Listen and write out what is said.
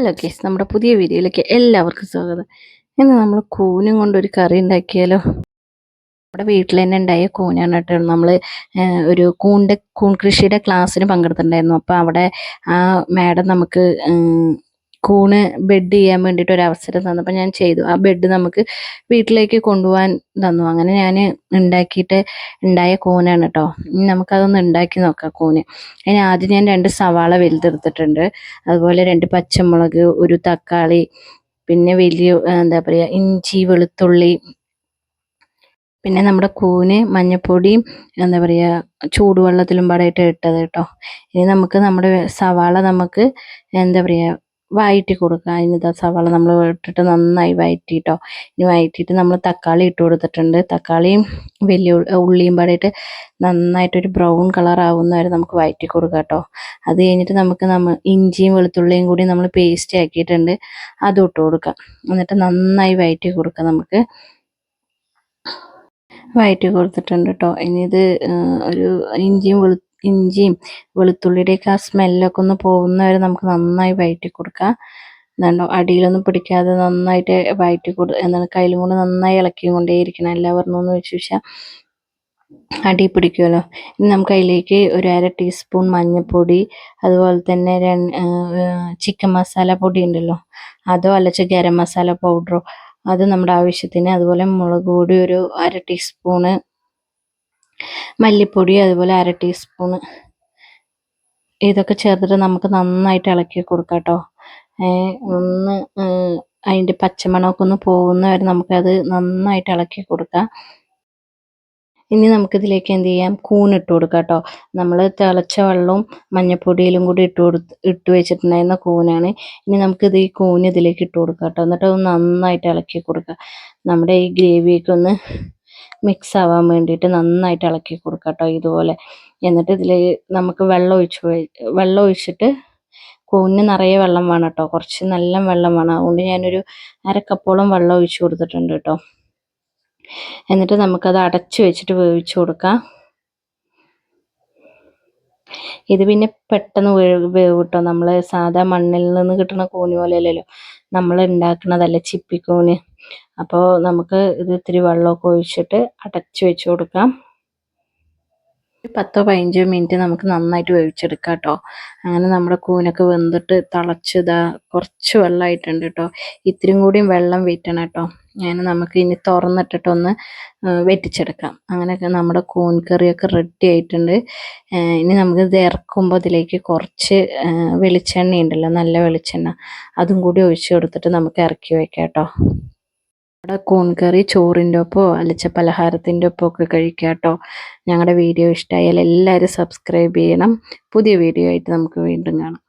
Hello case നമ്മുടെ പുതിയ വീഡിയോയിലേക്ക് എല്ലാവർക്കും സ്വാഗതം. ഇന്ന് നമ്മൾ കൂനും കൊണ്ടൊരു കറി ഉണ്ടാക്കിയാലോ? നമ്മുടെ വീട്ടിൽ തന്നെ ഉണ്ടായ കൂനാണ് കേട്ടോ. നമ്മൾ ഒരു കൂണിന്റെ കൂൺ കൃഷിയുടെ ക്ലാസ്സിന് പങ്കെടുത്തിട്ടുണ്ടായിരുന്നു. അപ്പോൾ അവിടെ ആ മാഡം നമുക്ക് കൂണ് ബെഡ് ചെയ്യാൻ വേണ്ടിയിട്ട് ഒരു അവസരം തന്നപ്പോൾ ഞാൻ ചെയ്തു. ആ ബെഡ് നമുക്ക് വീട്ടിലേക്ക് കൊണ്ടുപോകാൻ തന്നു. അങ്ങനെ ഞാൻ ഉണ്ടാക്കിയിട്ട് ഉണ്ടായ കൂനാണ് കേട്ടോ ഇനി നമുക്കതൊന്ന് ഉണ്ടാക്കി നോക്കാം കൂന്. അതിന് ആദ്യം ഞാൻ രണ്ട് സവാള വലുതെടുത്തിട്ടുണ്ട്. അതുപോലെ രണ്ട് പച്ചമുളക് ഒരു തക്കാളി പിന്നെ വലിയ എന്താ പറയുക ഇഞ്ചി വെളുത്തുള്ളി പിന്നെ നമ്മുടെ കൂന് മഞ്ഞപ്പൊടിയും എന്താ പറയുക ചൂടുവെള്ളത്തിലും പാടായിട്ട് ഇട്ടത് കേട്ടോ ഇനി നമുക്ക് നമ്മുടെ സവാള നമുക്ക് എന്താ പറയുക വഴറ്റി കൊടുക്കുക. അതിന് സവാള നമ്മൾ ഇട്ടിട്ട് നന്നായി വഴറ്റിയിട്ടോ ഇനി വഴറ്റിയിട്ട് നമ്മൾ തക്കാളി ഇട്ട് കൊടുത്തിട്ടുണ്ട്. തക്കാളിയും വലിയ ഉള്ളിയും പാടിയിട്ട് നന്നായിട്ടൊരു ബ്രൗൺ കളർ ആവുന്ന വരെ നമുക്ക് വഴറ്റി കൊടുക്കുക കേട്ടോ. അത് കഴിഞ്ഞിട്ട് നമുക്ക് നമ്മൾ ഇഞ്ചിയും വെളുത്തുള്ളിയും കൂടി നമ്മൾ പേസ്റ്റ് ആക്കിയിട്ടുണ്ട്. അതും ഇട്ട് കൊടുക്കാം. എന്നിട്ട് നന്നായി വഴറ്റി കൊടുക്കുക നമുക്ക്. വഴറ്റി കൊടുത്തിട്ടുണ്ട് കേട്ടോ. ഇനി ഇത് ഒരു ഇഞ്ചിയും വെളു ഇഞ്ചിയും വെളുത്തുള്ളിയുടെയൊക്കെ ആ സ്മെല്ലൊക്കെ ഒന്ന് പോകുന്നവരെ നമുക്ക് നന്നായി വഴറ്റി കൊടുക്കാം എന്താണോ അടിയിലൊന്നും പിടിക്കാതെ നന്നായിട്ട് വഴറ്റി കൊടു എന്താണ് കയ്യിലും കൊണ്ട് നന്നായി ഇളക്കി കൊണ്ടേയിരിക്കണം എല്ലാ പറഞ്ഞൊന്ന് വെച്ച് വെച്ചാൽ അടി പിടിക്കുമല്ലോ. ഇനി നമുക്ക് അതിലേക്ക് ഒരു അര ടീസ്പൂൺ മഞ്ഞൾപ്പൊടി അതുപോലെ തന്നെ ചിക്കൻ മസാല പൊടി ഉണ്ടല്ലോ. അതോ അല്ലച്ച ഗരം മസാല പൗഡറോ അത് നമ്മുടെ ആവശ്യത്തിന്. അതുപോലെ മുളക് പൊടി ഒരു അര ടീസ്പൂണ് മല്ലിപ്പൊടി അതുപോലെ അര ടീസ്പൂണ് ഇതൊക്കെ ചേർത്തിട്ട് നമുക്ക് നന്നായിട്ട് ഇളക്കി കൊടുക്കാം കേട്ടോ. ഒന്ന് അതിന്റെ പച്ചമണമൊക്കെ ഒന്ന് പോകുന്ന വരെ നമുക്കത് നന്നായിട്ട് ഇളക്കി കൊടുക്കാം. ഇനി നമുക്കിതിലേക്ക് എന്ത് ചെയ്യാം? കൂൺ ഇട്ട് കൊടുക്കാം കേട്ടോ. നമ്മൾ തിളച്ച വെള്ളവും മഞ്ഞപ്പൊടിയിലും കൂടി ഇട്ട് കൊടുത്ത് ഇട്ട് വെച്ചിട്ടുണ്ടായിരുന്ന കൂനാണ് ഇനി നമുക്കിത് ഈ കൂന് ഇതിലേക്ക് ഇട്ട് കൊടുക്കാം കേട്ടോ. എന്നിട്ട് നന്നായിട്ട് ഇളക്കി കൊടുക്കാം. നമ്മുടെ ഈ ഗ്രേവിയൊക്കെ ഒന്ന് മിക്സ് ആവാൻ വേണ്ടിയിട്ട് നന്നായിട്ട് ഇളക്കി കൊടുക്കാം കേട്ടോ ഇതുപോലെ. എന്നിട്ട് ഇതിൽ നമുക്ക് വെള്ളം ഒഴിച്ച് വെള്ളം ഒഴിച്ചിട്ട് കൂനിന് നിറയെ വെള്ളം വേണം കേട്ടോ. കുറച്ച് നല്ല വെള്ളം വേണം. അതുകൊണ്ട് ഞാനൊരു അരക്കപ്പോളം വെള്ളം ഒഴിച്ച് കൊടുത്തിട്ടുണ്ട് കേട്ടോ. എന്നിട്ട് നമുക്കത് അടച്ച് വെച്ചിട്ട് വേവിച്ചു കൊടുക്കാം. ഇത് പിന്നെ പെട്ടെന്ന് വേവ് കിട്ടും. നമ്മൾ സാധാ മണ്ണിൽ നിന്ന് കിട്ടുന്ന കൂന് പോലെ അല്ലല്ലോ നമ്മൾ ഉണ്ടാക്കുന്നതല്ല ചിപ്പിക്കൂന് അപ്പോൾ നമുക്ക് ഇത് ഇത്തിരി വെള്ളമൊക്കെ ഒഴിച്ചിട്ട് അടച്ചു വെച്ച് കൊടുക്കാം. പത്തോ പതിനഞ്ചോ മിനിറ്റ് നമുക്ക് നന്നായിട്ട് വേവിച്ചെടുക്കാം കേട്ടോ. അങ്ങനെ നമ്മുടെ കൂനൊക്കെ വെന്തിട്ട് തിളച്ചതാ കുറച്ച് വെള്ളമായിട്ടുണ്ട് കേട്ടോ. ഇത്തിരിയും കൂടിയും വെള്ളം വെറ്റണം കേട്ടോ. അങ്ങനെ നമുക്ക് ഇനി തുറന്നിട്ടിട്ടൊന്ന് വെറ്റിച്ചെടുക്കാം. അങ്ങനെയൊക്കെ നമ്മുടെ കൂൺ കറിയൊക്കെ റെഡി ആയിട്ടുണ്ട്. ഇനി നമുക്ക് ഇത് ഇറക്കുമ്പോൾ ഇതിലേക്ക് കുറച്ച് വെളിച്ചെണ്ണ ഉണ്ടല്ലോ നല്ല വെളിച്ചെണ്ണ. അതും കൂടി ഒഴിച്ചു കൊടുത്തിട്ട് നമുക്ക് ഇറക്കി വയ്ക്കാം കേട്ടോ. നമ്മുടെ കൂൺ കറി ചോറിന്റെ ഒപ്പമോ അലച്ച പലഹാരത്തിന്റെ ഒപ്പം ഒക്കെ കഴിക്കാം കേട്ടോ. ഞങ്ങളുടെ വീഡിയോ ഇഷ്ടമായാൽ എല്ലാവരും സബ്സ്ക്രൈബ് ചെയ്യണം. പുതിയ വീഡിയോ ആയിട്ട് നമുക്ക് വീണ്ടും കാണാം.